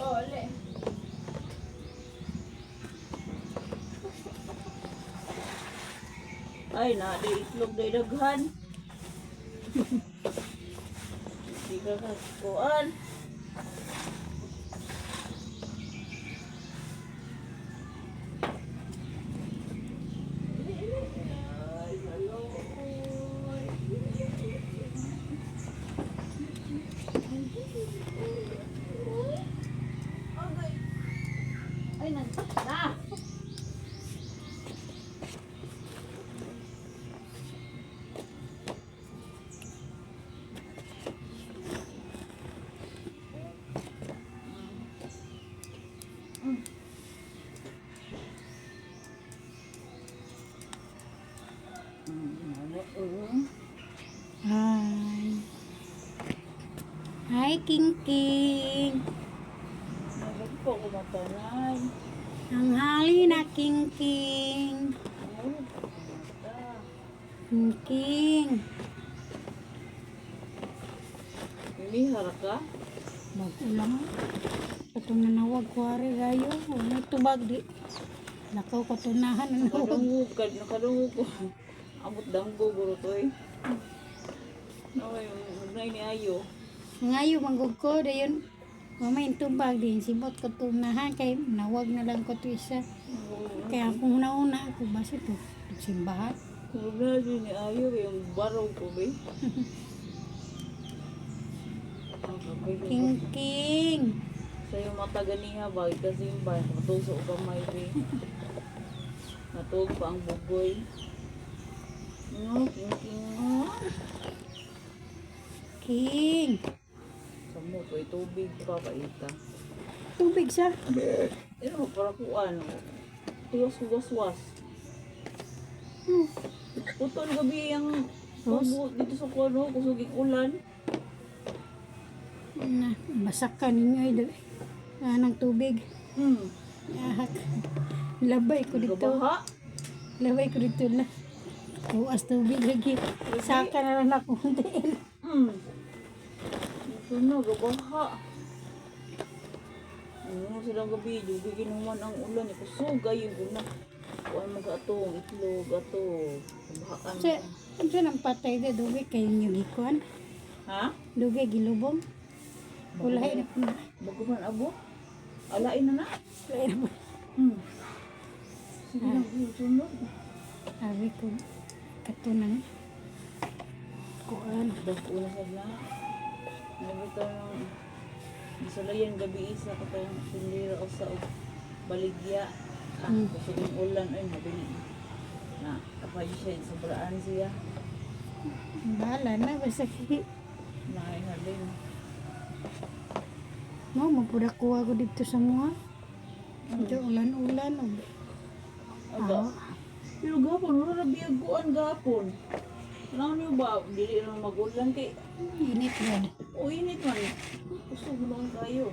Ole. Ay, na, di itlog na idaghan. Hindi ka kasukuan. Hi. Hi, King King. Po ko matanay. Ang hali na King King. Ano? Mata. King King. Hindi haraka. Mag-ulang. Ito na nawag kuwari gayo. May tubag di. Lakaw ko tunahan na nawag. Nakadungog ka, nakadungog ko. Amot danggo guro to eh. Naway, magnay ni Ayo. Ngayo manggug ko dayon. Mamay tubag din. Sibot ko tunahan kay nawag na lang ko to isa. Kaya kung nauna ako basi to. Simbahan. Na din ni Ayo, yung baraw ko ba eh. King King. Sa'yo mata ganiha ba? Kasi yung ba, matuso ka may ba Natug pa ang bugoy. No, king king. King. Ko tubig pa paita. Tubig sa. Ano para ko ano? Gaswas. Hmm. Putol gabi ang Tubo dito sa kuno, kusuging ulan. Na, basak ka ninyo ay dali. Ah, ng tubig. Hmm. Ahak. Labay ko dito. Gabaha. Labay ko dito na. Tuwas tubig lagi. Saka na lang ako din. Hmm. Ito na, gabaha. Ano silang gabi, dugi ginuman ang ulan. Kusugay yung guna. Kuan mag-atong itlog, ato. Gabahaan. Sa, sa nang patay na dugay kayo nyo gikuan. Ha? Dugay gilubong. Ulay na po na. Bago man abo? Alain na na. Ulay na po. Hmm. Sige lang, sunod. Sabi ko, katunan. Kuan. Dako na sa na. Nabito ng Bisalayan gabi isa ko tayong tindira o sa baligya. Ah, Hmm. kusog ng ulan ay mabili. Na, kapag siya sobraan siya. Bahala na. Basta ki. Naihalin. No, mapuda ko ako dito sa mga. Medyo ulan-ulan. o. Aga. Ah. Pero gapon, wala na biyaguan gapon. Alam niyo ba, dili na magulan kay Init red. O init man. Kusog naman kayo.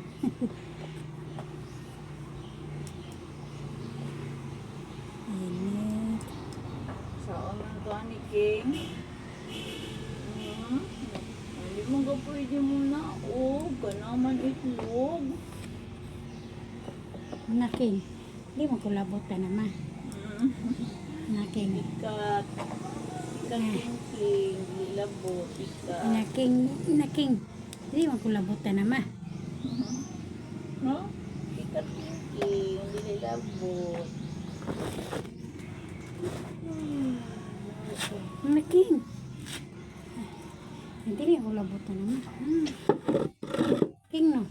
Init. Saan man to ni King? Hmm? Hindi mo ka pwede mo na. O, ganaman itlog. Naking. Di mo ko labot na naman. Hmm. Naking. Ikat. Ikat King King. Lilabot. Ikat. Naking. Naking. Di mo ko labot na naman. No? Ikat King King. Lilabot. Hmm. Naking. Hindi ko labot na naman. Hmm. King no.